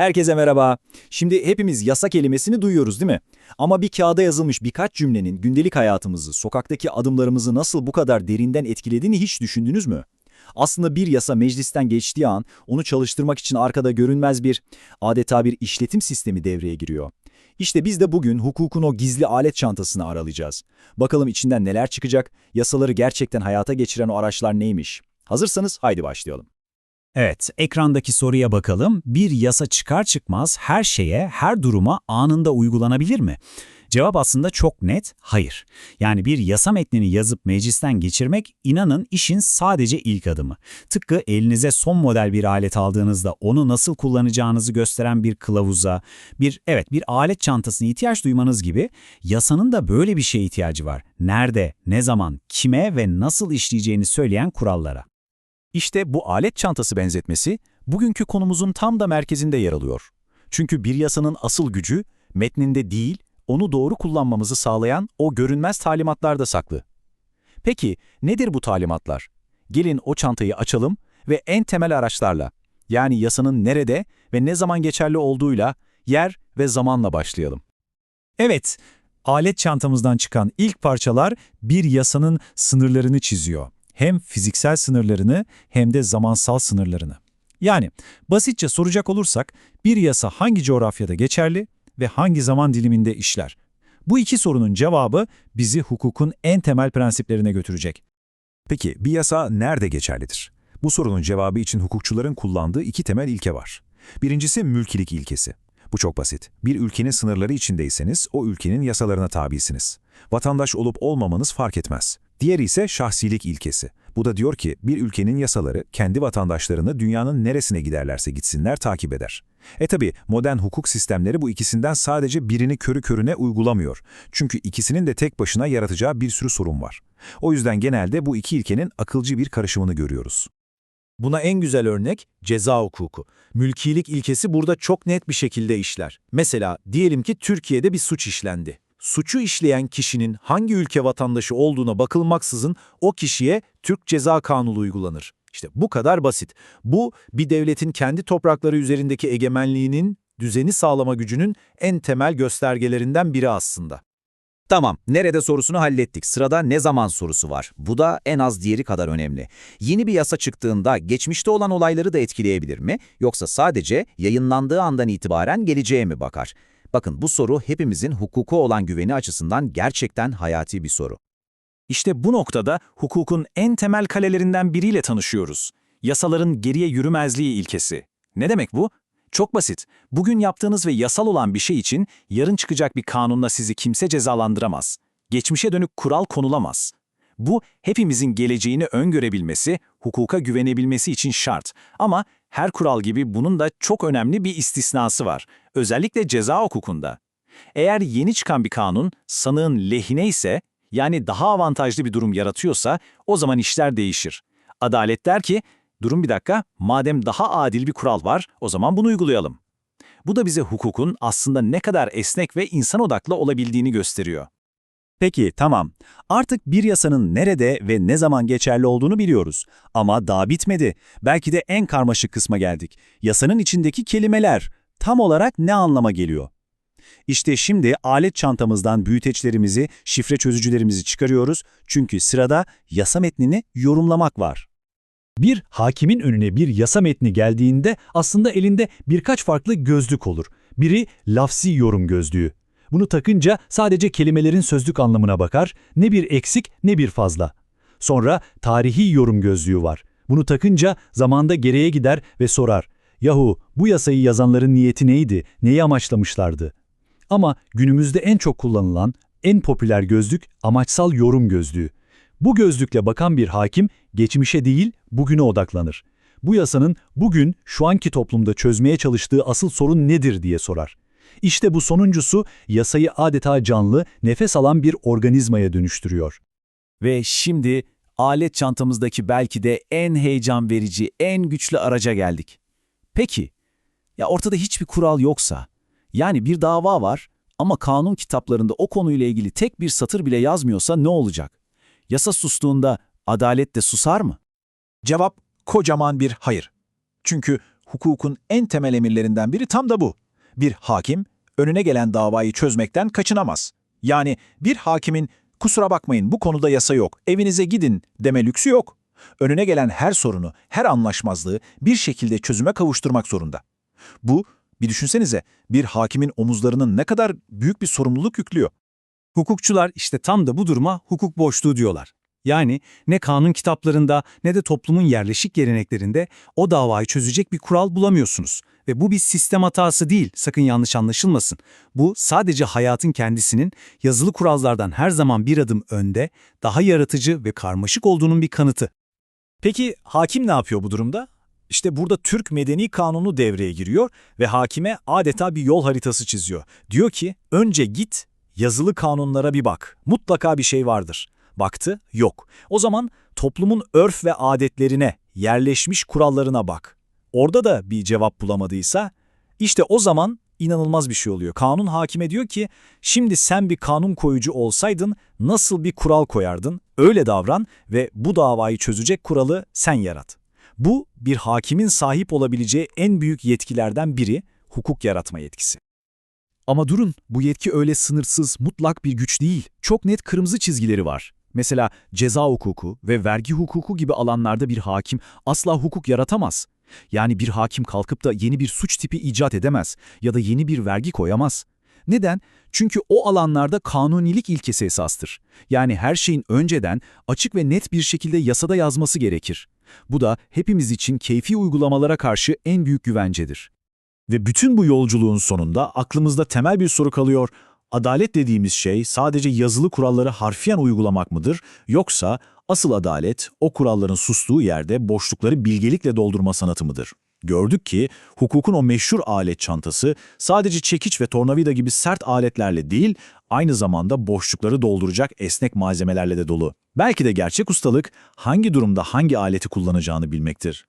Herkese merhaba. Şimdi hepimiz yasa kelimesini duyuyoruz değil mi? Ama bir kağıda yazılmış birkaç cümlenin gündelik hayatımızı, sokaktaki adımlarımızı nasıl bu kadar derinden etkilediğini hiç düşündünüz mü? Aslında bir yasa meclisten geçtiği an onu çalıştırmak için arkada görünmez bir, adeta bir işletim sistemi devreye giriyor. İşte biz de bugün hukukun o gizli alet çantasını aralayacağız. Bakalım içinden neler çıkacak, yasaları gerçekten hayata geçiren o araçlar neymiş? Hazırsanız haydi başlayalım. Evet, ekrandaki soruya bakalım. Bir yasa çıkar çıkmaz her şeye, her duruma anında uygulanabilir mi? Cevap aslında çok net, hayır. Yani bir yasa metnini yazıp meclisten geçirmek, inanın işin sadece ilk adımı. Tıpkı elinize son model bir alet aldığınızda onu nasıl kullanacağınızı gösteren bir kılavuza, bir evet bir alet çantasına ihtiyaç duymanız gibi, yasanın da böyle bir şeye ihtiyacı var. Nerede, ne zaman, kime ve nasıl işleyeceğini söyleyen kurallara. İşte bu alet çantası benzetmesi bugünkü konumuzun tam da merkezinde yer alıyor. Çünkü bir yasanın asıl gücü metninde değil, onu doğru kullanmamızı sağlayan o görünmez talimatlarda saklı. Peki nedir bu talimatlar? Gelin o çantayı açalım ve en temel araçlarla, yani yasanın nerede ve ne zaman geçerli olduğuyla, yer ve zamanla başlayalım. Evet, alet çantamızdan çıkan ilk parçalar bir yasanın sınırlarını çiziyor. Hem fiziksel sınırlarını hem de zamansal sınırlarını. Yani basitçe soracak olursak bir yasa hangi coğrafyada geçerli ve hangi zaman diliminde işler? Bu iki sorunun cevabı bizi hukukun en temel prensiplerine götürecek. Peki bir yasa nerede geçerlidir? Bu sorunun cevabı için hukukçuların kullandığı iki temel ilke var. Birincisi mülkilik ilkesi. Bu çok basit. Bir ülkenin sınırları içindeyseniz o ülkenin yasalarına tabisiniz. Vatandaş olup olmamanız fark etmez. Diğeri ise şahsilik ilkesi. Bu da diyor ki bir ülkenin yasaları kendi vatandaşlarını dünyanın neresine giderlerse gitsinler takip eder. E tabi modern hukuk sistemleri bu ikisinden sadece birini körü körüne uygulamıyor. Çünkü ikisinin de tek başına yaratacağı bir sürü sorun var. O yüzden genelde bu iki ilkenin akılcı bir karışımını görüyoruz. Buna en güzel örnek ceza hukuku. Mülkilik ilkesi burada çok net bir şekilde işler. Mesela diyelim ki Türkiye'de bir suç işlendi. Suçu işleyen kişinin hangi ülke vatandaşı olduğuna bakılmaksızın o kişiye Türk Ceza Kanunu uygulanır. İşte bu kadar basit. Bu bir devletin kendi toprakları üzerindeki egemenliğinin, düzeni sağlama gücünün en temel göstergelerinden biri aslında. Tamam, nerede sorusunu hallettik. Sırada ne zaman sorusu var. Bu da en az diğeri kadar önemli. Yeni bir yasa çıktığında geçmişte olan olayları da etkileyebilir mi? Yoksa sadece yayınlandığı andan itibaren geleceğe mi bakar? Bakın bu soru hepimizin hukuku olan güveni açısından gerçekten hayati bir soru. İşte bu noktada hukukun en temel kalelerinden biriyle tanışıyoruz. Yasaların geriye yürümezliği ilkesi. Ne demek bu? Çok basit. Bugün yaptığınız ve yasal olan bir şey için yarın çıkacak bir kanunla sizi kimse cezalandıramaz. Geçmişe dönük kural konulamaz. Bu hepimizin geleceğini öngörebilmesi, hukuka güvenebilmesi için şart. Ama her kural gibi bunun da çok önemli bir istisnası var. Özellikle ceza hukukunda. Eğer yeni çıkan bir kanun sanığın lehine ise, yani daha avantajlı bir durum yaratıyorsa o zaman işler değişir. Adalet der ki, durun bir dakika, madem daha adil bir kural var, o zaman bunu uygulayalım. Bu da bize hukukun aslında ne kadar esnek ve insan odaklı olabildiğini gösteriyor. Peki, tamam. Artık bir yasanın nerede ve ne zaman geçerli olduğunu biliyoruz. Ama daha bitmedi. Belki de en karmaşık kısma geldik. Yasanın içindeki kelimeler tam olarak ne anlama geliyor? İşte şimdi alet çantamızdan büyüteçlerimizi, şifre çözücülerimizi çıkarıyoruz. Çünkü sırada yasa metnini yorumlamak var. Bir hakimin önüne bir yasa metni geldiğinde aslında elinde birkaç farklı gözlük olur. Biri lafsi yorum gözlüğü. Bunu takınca sadece kelimelerin sözlük anlamına bakar, ne bir eksik ne bir fazla. Sonra tarihi yorum gözlüğü var. Bunu takınca zamanda geriye gider ve sorar. Yahu bu yasayı yazanların niyeti neydi, neyi amaçlamışlardı? Ama günümüzde en çok kullanılan, en popüler gözlük amaçsal yorum gözlüğü. Bu gözlükle bakan bir hakim geçmişe değil bugüne odaklanır. Bu yasanın bugün şu anki toplumda çözmeye çalıştığı asıl sorun nedir diye sorar. İşte bu sonuncusu yasayı adeta canlı, nefes alan bir organizmaya dönüştürüyor. Ve şimdi alet çantamızdaki belki de en heyecan verici, en güçlü araca geldik. Peki, ya ortada hiçbir kural yoksa, yani bir dava var ama kanun kitaplarında o konuyla ilgili tek bir satır bile yazmıyorsa ne olacak? Yasa sustuğunda adalet de susar mı? Cevap kocaman bir hayır. Çünkü hukukun en temel emirlerinden biri tam da bu. Bir hakim önüne gelen davayı çözmekten kaçınamaz. Yani bir hakimin kusura bakmayın bu konuda yasa yok, evinize gidin deme lüksü yok. Önüne gelen her sorunu, her anlaşmazlığı bir şekilde çözüme kavuşturmak zorunda. Bu, bir düşünsenize, bir hakimin omuzlarının ne kadar büyük bir sorumluluk yüklüyor. Hukukçular işte tam da bu duruma hukuk boşluğu diyorlar. Yani ne kanun kitaplarında ne de toplumun yerleşik geleneklerinde o davayı çözecek bir kural bulamıyorsunuz. Ve bu bir sistem hatası değil, sakın yanlış anlaşılmasın. Bu sadece hayatın kendisinin yazılı kurallardan her zaman bir adım önde, daha yaratıcı ve karmaşık olduğunun bir kanıtı. Peki hakim ne yapıyor bu durumda? İşte burada Türk Medeni Kanunu devreye giriyor ve hakime adeta bir yol haritası çiziyor. Diyor ki önce git yazılı kanunlara bir bak. Mutlaka bir şey vardır. Baktı, yok. O zaman toplumun örf ve adetlerine, yerleşmiş kurallarına bak. Orada da bir cevap bulamadıysa, işte o zaman inanılmaz bir şey oluyor. Kanun hakime diyor ki, şimdi sen bir kanun koyucu olsaydın nasıl bir kural koyardın, öyle davran ve bu davayı çözecek kuralı sen yarat. Bu bir hakimin sahip olabileceği en büyük yetkilerden biri, hukuk yaratma yetkisi. Ama durun, bu yetki öyle sınırsız, mutlak bir güç değil. Çok net kırmızı çizgileri var. Mesela ceza hukuku ve vergi hukuku gibi alanlarda bir hakim asla hukuk yaratamaz. Yani bir hakim kalkıp da yeni bir suç tipi icat edemez ya da yeni bir vergi koyamaz. Neden? Çünkü o alanlarda kanunilik ilkesi esastır. Yani her şeyin önceden açık ve net bir şekilde yasada yazması gerekir. Bu da hepimiz için keyfi uygulamalara karşı en büyük güvencedir. Ve bütün bu yolculuğun sonunda aklımızda temel bir soru kalıyor. Adalet dediğimiz şey sadece yazılı kuralları harfiyen uygulamak mıdır? Yoksa asıl adalet o kuralların sustuğu yerde boşlukları bilgelikle doldurma sanatı mıdır? Gördük ki hukukun o meşhur alet çantası sadece çekiç ve tornavida gibi sert aletlerle değil, aynı zamanda boşlukları dolduracak esnek malzemelerle de dolu. Belki de gerçek ustalık hangi durumda hangi aleti kullanacağını bilmektir.